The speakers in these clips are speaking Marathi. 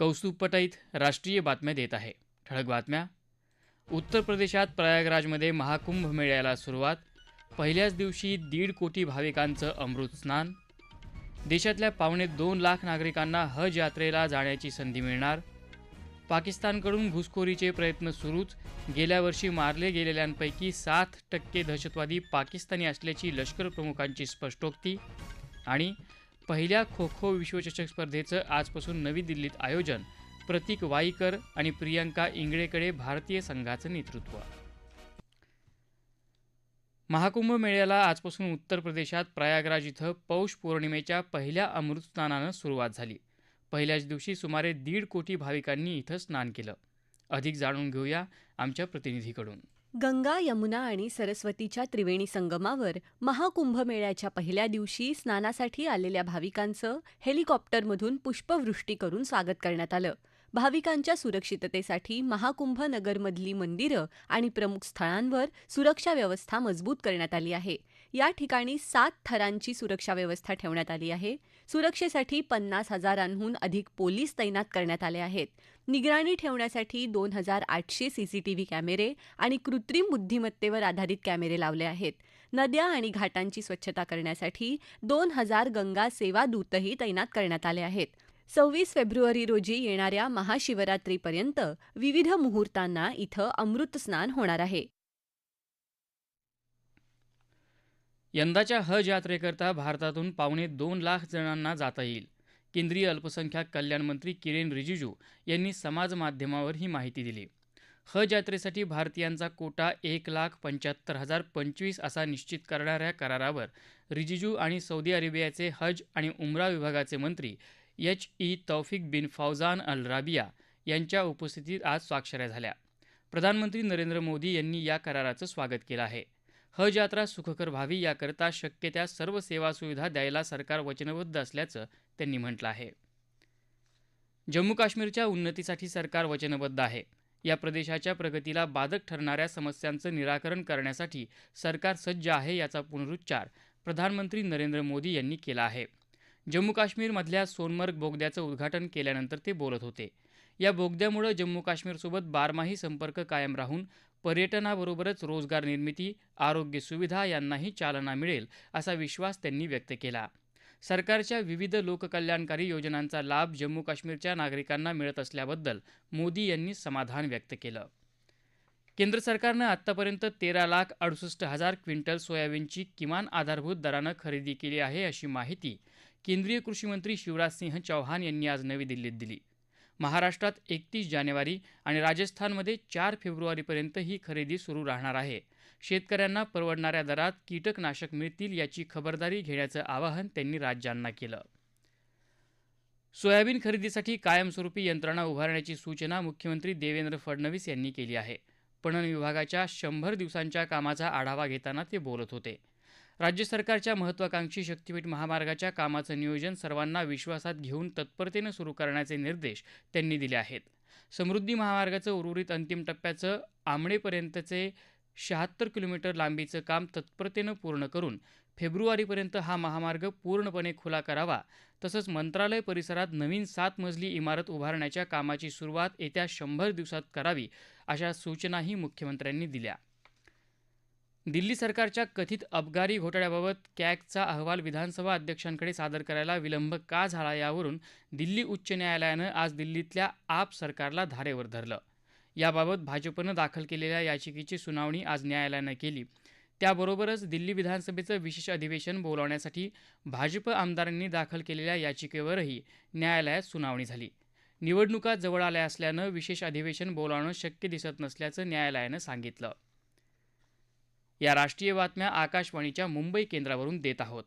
कौस्तुभपटईत राष्ट्रीय बातम्या देत आहे. ठळक बातम्या. उत्तर प्रदेशात प्रयागराजमध्ये महाकुंभ मेळ्याला सुरुवात. पहिल्याच दिवशी दीड कोटी भाविकांचं अमृत स्नान. देशातल्या पावणे दोन लाख नागरिकांना हज यात्रेला जाण्याची संधी मिळणार. पाकिस्तानकडून घुसखोरीचे प्रयत्न सुरूच. गेल्या वर्षी मारले गेलेल्यांपैकी सात टक्के दहशतवादी पाकिस्तानी असल्याची लष्कर प्रमुखांची स्पष्टोक्ती. आणि पहिल्या खो खो विश्वचषक स्पर्धेचं आजपासून नवी दिल्लीत आयोजन प्रतीक वाईकर आणि प्रियंका इंगळेकडे भारतीय संघाचं नेतृत्व. महाकुंभ मेळ्याला आजपासून उत्तर प्रदेशात प्रयागराज इथं पौष पौर्णिमेच्या पहिल्या अमृतस्नानानं सुरुवात झाली. पहिल्याच दिवशी सुमारे दीड कोटी भाविकांनी इथं स्नान केलं. अधिक जाणून घेऊया आमच्या प्रतिनिधीकडून. गंगा यमुना आणि सरस्वतीच्या त्रिवेणी संगमावर महाकुंभमेळ्याच्या पहिल्या दिवशी स्नानासाठी आलेल्या भाविकांचं हेलिकॉप्टरमधून पुष्पवृष्टी करून स्वागत करण्यात आलं. भाविकांच्या सुरक्षिततेसाठी महाकुंभ नगरमधली मंदिरं आणि प्रमुख स्थळांवर सुरक्षा व्यवस्था मजबूत करण्यात आली आहे. या ठिकाणी सात थरांची सुरक्षा व्यवस्था ठेवण्यात आली आहे. सुरक्षेसाठी पन्नास हजारांहून अधिक पोलीस तैनात करण्यात आले आहेत. निगराणी ठेवण्यासाठी दोन हजार आठशे सीसीटीव्ही कॅमेरे आणि कृत्रिम बुद्धिमत्तेवर आधारित कॅमेरे लावले आहेत. नद्या आणि घाटांची स्वच्छता करण्यासाठी दोन हजार गंगा सेवा दूतही तैनात करण्यात आले आहेत. सव्वीस फेब्रुवारी रोजी येणाऱ्या महाशिवरात्रीपर्यंत विविध मुहूर्तांना इथं अमृत स्नान होणार आहे. यंदाच्या हज यात्रेकरता भारतातून पावणे दोन लाख जणांना जाता येईल. केंद्रीय अल्पसंख्याक कल्याण मंत्री किरेन रिजिजू यांनी समाजमाध्यमावर ही माहिती दिली. हज यात्रेसाठी भारतीयांचा कोटा एक लाख पंच्याहत्तर हजार पंचवीस असा निश्चित करणाऱ्या करारावर रिजिजू आणि सौदी अरेबियाचे हज आणि उमरा विभागाचे मंत्री H E Tawfiq bin Fawzan al Rabiah यांच्या उपस्थितीत आज स्वाक्षऱ्या झाल्या. प्रधानमंत्री नरेंद्र मोदी यांनी या कराराचं स्वागत केलं आहे. हज यात्रा सुखकर व्हावी याकरता शक्य त्या सर्व सेवा सुविधा द्यायला सरकार वचनबद्ध असल्याचं त्यांनी म्हटलं आहे. जम्मू काश्मीरच्या उन्नतीसाठी सरकार वचनबद्ध आहे. या प्रदेशाच्या प्रगतीला बाधक ठरणाऱ्या समस्यांचं निराकरण करण्यासाठी सरकार सज्ज आहे याचा पुनरुच्चार प्रधानमंत्री नरेंद्र मोदी यांनी केला आहे. जम्मू काश्मीरमधल्या सोनमर्ग बोगद्याचं उद्घाटन केल्यानंतर ते बोलत होते. या बोगद्यामुळे जम्मू काश्मीरसोबत बारमाही संपर्क कायम राहून पर्यटनाबरोबरच रोजगार निर्मिती आरोग्य सुविधा यांनाही चालना मिळेल असा विश्वास त्यांनी व्यक्त केला. सरकारच्या विविध लोककल्याणकारी योजनांचा लाभ जम्मू काश्मीरच्या नागरिकांना मिळत असल्याबद्दल मोदी यांनी समाधान व्यक्त केलं. केंद्र सरकारनं आत्तापर्यंत तेरा लाख अडुसष्ट हजार क्विंटल सोयाबीनची किमान आधारभूत दरानं खरेदी केली आहे अशी माहिती केंद्रीय कृषीमंत्री शिवराजसिंह चौहान यांनी आज नवी दिल्लीत दिली. महाराष्ट्रात एकतीस जानेवारी आणि राजस्थानमध्ये चार फेब्रुवारीपर्यंत ही खरेदी सुरू राहणार आहे. शेतकऱ्यांना परवडणाऱ्या दरात कीटकनाशक मिळतील याची खबरदारी घेण्याचं आवाहन त्यांनी राज्यांना केलं. सोयाबीन खरेदीसाठी कायमस्वरूपी यंत्रणा उभारण्याची सूचना मुख्यमंत्री देवेंद्र फडणवीस यांनी केली आहे. पणन विभागाच्या शंभर दिवसांच्या कामाचा आढावा घेताना ते बोलत होते. राज्य सरकारच्या महत्वाकांक्षी शक्तीपीठ महामार्गाच्या कामाचं नियोजन सर्वांना विश्वासात घेऊन तत्परतेनं सुरू करण्याचे निर्देश त्यांनी दिले आहेत. समृद्धी महामार्गाचं उर्वरित अंतिम टप्प्याचं आमणेपर्यंतचे शहात्तर किलोमीटर लांबीचं काम तत्परतेनं पूर्ण करून फेब्रुवारीपर्यंत हा महामार्ग पूर्णपणे खुला करावा. तसंच मंत्रालय परिसरात नवीन सात मजली इमारत उभारण्याच्या कामाची सुरुवात येत्या शंभर दिवसात करावी अशा सूचनाही मुख्यमंत्र्यांनी दिल्या. दिल्ली सरकारच्या कथित अबगारी घोटाळ्याबाबत कॅगचा अहवाल विधानसभा अध्यक्षांकडे सादर करायला विलंब का झाला यावरून दिल्ली उच्च न्यायालयानं आज दिल्लीतल्या आप सरकारला धारेवर धरलं. याबाबत भाजपनं दाखल केलेल्या याचिकेची सुनावणी आज न्यायालयानं केली. त्याबरोबरच दिल्ली विधानसभेचं विशेष अधिवेशन बोलावण्यासाठी भाजप आमदारांनी दाखल केलेल्या याचिकेवरही न्यायालयात सुनावणी झाली. निवडणुका जवळ आल्या असल्यानं विशेष अधिवेशन बोलावणं शक्य दिसत नसल्याचं न्यायालयानं सांगितलं. या राष्ट्रीय बातम्या आकाशवाणीच्या मुंबई केंद्रावरून देत आहोत.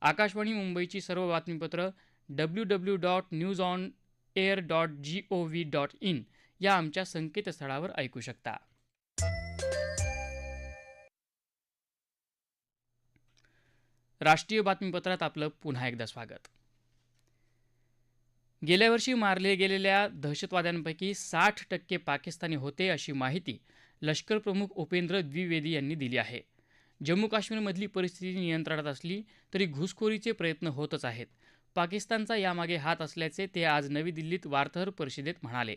आकाशवाणी मुंबईची सर्व बातमीपत्र W W dot news on air dot G O V dot in या आमच्या संकेतस्थळावर ऐकू शकता. राष्ट्रीय बातमीपत्रात आपलं पुन्हा एकदा स्वागत. गेल्या वर्षी मारले गेलेल्या दहशतवाद्यांपैकी साठ टक्के पाकिस्तानी होते अशी माहिती लष्करप्रमुख उपेंद्र द्विवेदी यांनी दिली आहे. जम्मू काश्मीरमधली परिस्थिती नियंत्रणात असली तरी घुसखोरीचे प्रयत्न होतच आहेत. पाकिस्तानचा यामागे हात असल्याचे ते आज नवी दिल्लीत वार्ताहर परिषदेत म्हणाले.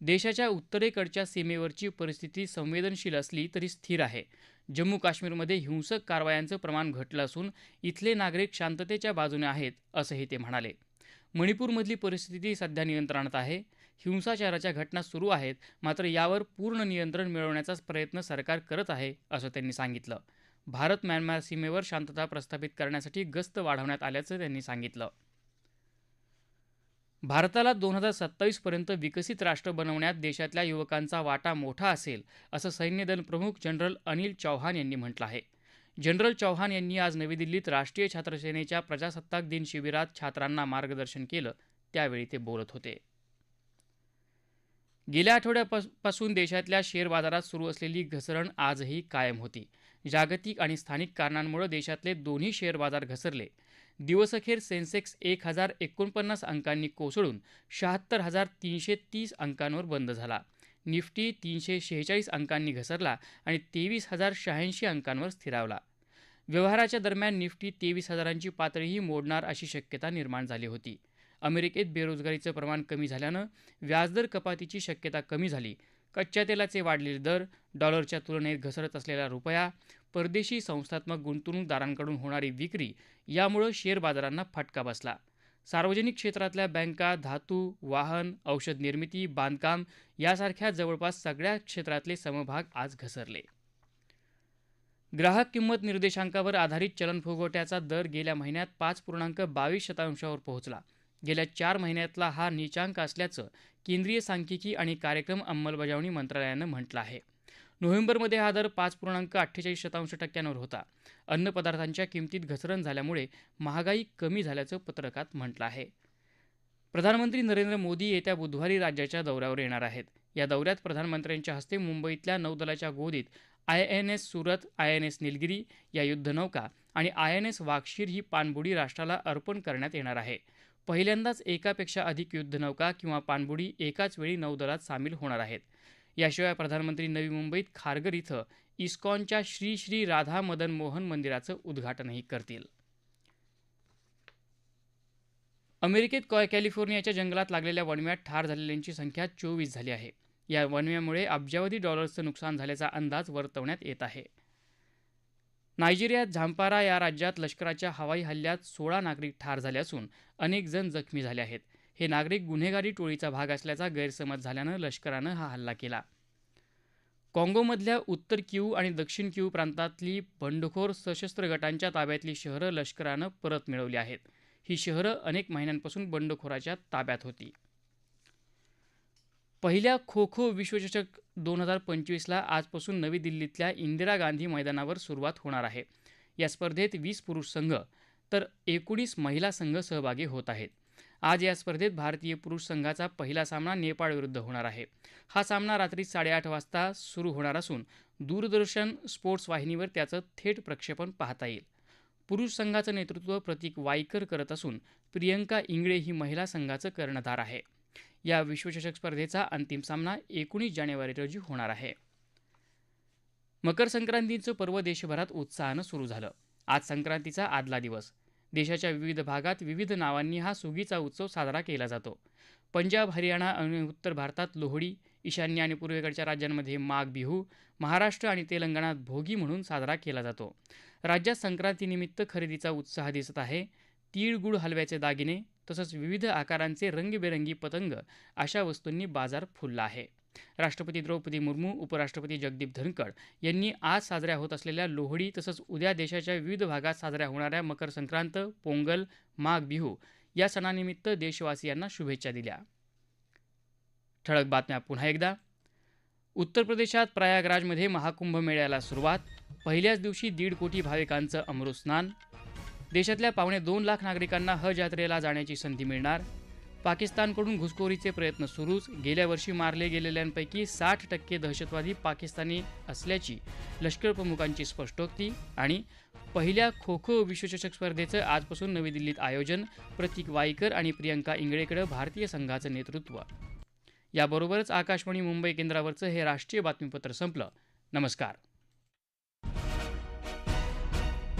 देशाच्या उत्तरेकडच्या सीमेवरची परिस्थिती संवेदनशील असली तरी स्थिर आहे. जम्मू काश्मीरमध्ये हिंसक कारवायांचं प्रमाण घटलं असून इथले नागरिक शांततेच्या बाजूने आहेत असंही ते म्हणाले. मणिपूरमधली परिस्थिती सध्या नियंत्रणात आहे. हिंसाचाराच्या घटना सुरू आहेत मात्र यावर पूर्ण नियंत्रण मिळवण्याचा प्रयत्न सरकार करत आहे असं त्यांनी सांगितलं. भारत म्यानमार सीमेवर शांतता प्रस्थापित करण्यासाठी गस्त वाढवण्यात आल्याचं त्यांनी सांगितलं. भारताला दोन हजार सत्तावीसपर्यंत विकसित राष्ट्र बनवण्यात देशातल्या युवकांचा वाटा मोठा असेल असं सैन्यदल प्रमुख जनरल अनिल चौहान यांनी म्हटलं आहे. जनरल चौहान यांनी आज नवी दिल्लीत राष्ट्रीय छात्रसेनेच्या प्रजासत्ताक दिन शिबिरात छात्रांना मार्गदर्शन केलं त्यावेळी ते बोलत होते. गेल्या आठवड्यापासून देशातल्या शेअर बाजारात सुरू असलेली घसरण आजही कायम होती. जागतिक आणि स्थानिक कारणांमुळे देशातले दोन्ही शेअर बाजार घसरले. दिवसअखेर सेन्सेक्स एक हजार एकोणपन्नास अंकांनी कोसळून शहात्तर हजार तीनशे तीस अंकांवर बंद झाला. निफ्टी तीनशे शेहेचाळीस अंकांनी घसरला आणि तेवीस हजार शहाऐंशी अंकांवर स्थिरावला. व्यवहाराच्या दरम्यान निफ्टी तेवीस हजारांची पातळीही मोडणार अशी शक्यता निर्माण झाली होती. अमेरिकेत बेरोजगारीचं प्रमाण कमी झाल्यानं व्याजदर कपातीची शक्यता कमी झाली. कच्च्या तेलाचे वाढलेले दर डॉलरच्या तुलनेत घसरत असलेला रुपया परदेशी संस्थात्मक गुंतवणूकदारांकडून होणारी विक्री यामुळं शेअर बाजारांना फटका बसला. सार्वजनिक क्षेत्रातल्या बँका धातू वाहन औषध निर्मिती बांधकाम यासारख्या जवळपास सगळ्या क्षेत्रातले समभाग आज घसरले. ग्राहक किंमत निर्देशांकावर आधारित चलन फुगवट्याचा दर गेल्या महिन्यात पाच पूर्णांक बावीस शतांशावर पोहोचला. गेल्या चार महिन्यातला हा नीचांक असल्याचं केंद्रीय सांख्यिकी आणि कार्यक्रम अंमलबजावणी मंत्रालयानं म्हटलं आहे. नोव्हेंबरमध्ये हा दर पाच पूर्णांक अठ्ठेचाळीस शतांश टक्क्यांवर होता. अन्नपदार्थांच्या किमतीत घसरण झाल्यामुळे महागाई कमी झाल्याचं पत्रकात म्हटलं आहे. प्रधानमंत्री नरेंद्र मोदी येत्या बुधवारी राज्याच्या दौऱ्यावर येणार आहेत. या दौऱ्यात प्रधानमंत्र्यांच्या हस्ते मुंबईतल्या नौदलाच्या गोदीत I N S Surat I N S Nilgiri या युद्धनौका आणि आय एन एस वाक्षीर ही पाणबुडी राष्ट्राला अर्पण करण्यात येणार आहे. पहिल्यांदाच एकापेक्षा अधिक युद्धनौका किंवा पाणबुडी एकाच वेळी नौदलात सामील होणार आहेत. याशिवाय प्रधानमंत्री नवी मुंबईत खारगर इथं इस्कॉनच्या श्री श्री राधा मदन मोहन मंदिराचं उद्घाटनही करतील. अमेरिकेत कॉय कॅलिफोर्नियाच्या जंगलात लागलेल्या वणव्यात ठार झालेल्यांची संख्या चोवीस झाली आहे. या वणव्यामुळे अब्जावधी डॉलर्सचं नुकसान झाल्याचा अंदाज वर्तवण्यात येत आहे. नायजेरियात झांपारा या राज्यात लष्कराच्या हवाई हल्ल्यात सोळा नागरिक ठार झाले असून अनेक जण जखमी झाले आहेत. हे नागरिक गुन्हेगारी टोळीचा भाग असल्याचा गैरसमज झाल्यानं लष्करानं हा हल्ला केला. काँगोमधल्या उत्तर क्यू आणि दक्षिण क्यू प्रांतातली बंडखोर सशस्त्र गटांच्या ताब्यातली शहरं लष्करानं परत मिळवली आहेत. ही शहरं अनेक महिन्यांपासून बंडखोराच्या ताब्यात होती. पहिल्या खो खो विश्वचषक दोन हजार पंचवीसला आजपासून नवी दिल्लीतल्या इंदिरा गांधी मैदानावर सुरुवात होणार आहे. या स्पर्धेत वीस पुरुष संघ तर एकोणीस महिला संघ सहभागी होत आहेत. आज या स्पर्धेत भारतीय पुरुष संघाचा पहिला सामना नेपाळविरुद्ध होणार आहे. हा सामना रात्री साडेआठ वाजता सुरू होणार असून दूरदर्शन स्पोर्ट्स वाहिनीवर त्याचं थेट प्रक्षेपण पाहता येईल. पुरुष संघाचं नेतृत्व प्रतीक वायकर करत असून प्रियंका इंगळे ही महिला संघाचं कर्णधार आहे. या विश्वचषक स्पर्धेचा अंतिम सामना एकोणीस जानेवारी रोजी होणार आहे. मकर संक्रांतीचं पर्व देशभरात उत्साहानं सुरू झालं. आज संक्रांतीचा आदला दिवस. देशाच्या विविध भागात विविध नावांनी हा सुगीचा उत्सव साजरा केला जातो. पंजाब हरियाणा आणि उत्तर भारतात लोहडी ईशान्य आणि पूर्वेकडच्या राज्यांमध्ये माघ बिहू महाराष्ट्र आणि तेलंगणात भोगी म्हणून साजरा केला जातो. राज्यात संक्रांतीनिमित्त खरेदीचा उत्साह दिसत आहे. तीळ गुळ हलव्याचे दागिने तसंच विविध आकारांचे रंगीबेरंगी पतंग अशा वस्तूंनी बाजार फुलला आहे. राष्ट्रपती द्रौपदी मुर्मू उपराष्ट्रपती जगदीप धनखड यांनी आज साजऱ्या होत असलेल्या लोहडी तसंच उद्या देशाच्या विविध भागात साजऱ्या होणाऱ्या मकर संक्रांत पोंगल माघ बिहू या सणानिमित्त देशवासियांना शुभेच्छा दिल्या. ठळक बातम्या पुन्हा एकदा. उत्तर प्रदेशात प्रयागराजमध्ये महाकुंभ मेळ्याला सुरुवात. पहिल्याच दिवशी दीड कोटी भाविकांचं अमृत स्नान देशातल्या पावणे दोन लाख नागरिकांना हज यात्रेला जाण्याची संधी मिळणार. पाकिस्तानकडून घुसखोरीचे प्रयत्न सुरूच. गेल्या वर्षी मारले गेलेल्यांपैकी साठ टक्के दहशतवादी पाकिस्तानी असल्याची लष्कर प्रमुखांची स्पष्टोक्ती आणि पहिल्या खो खो विश्वचषक स्पर्धेचं आजपासून नवी दिल्लीत आयोजन प्रतीक वाईकर आणि प्रियंका इंगळेकडे भारतीय संघाचं नेतृत्व. याबरोबरच आकाशवाणी मुंबई केंद्रावरचं हे राष्ट्रीय बातमीपत्र संपलं. नमस्कार.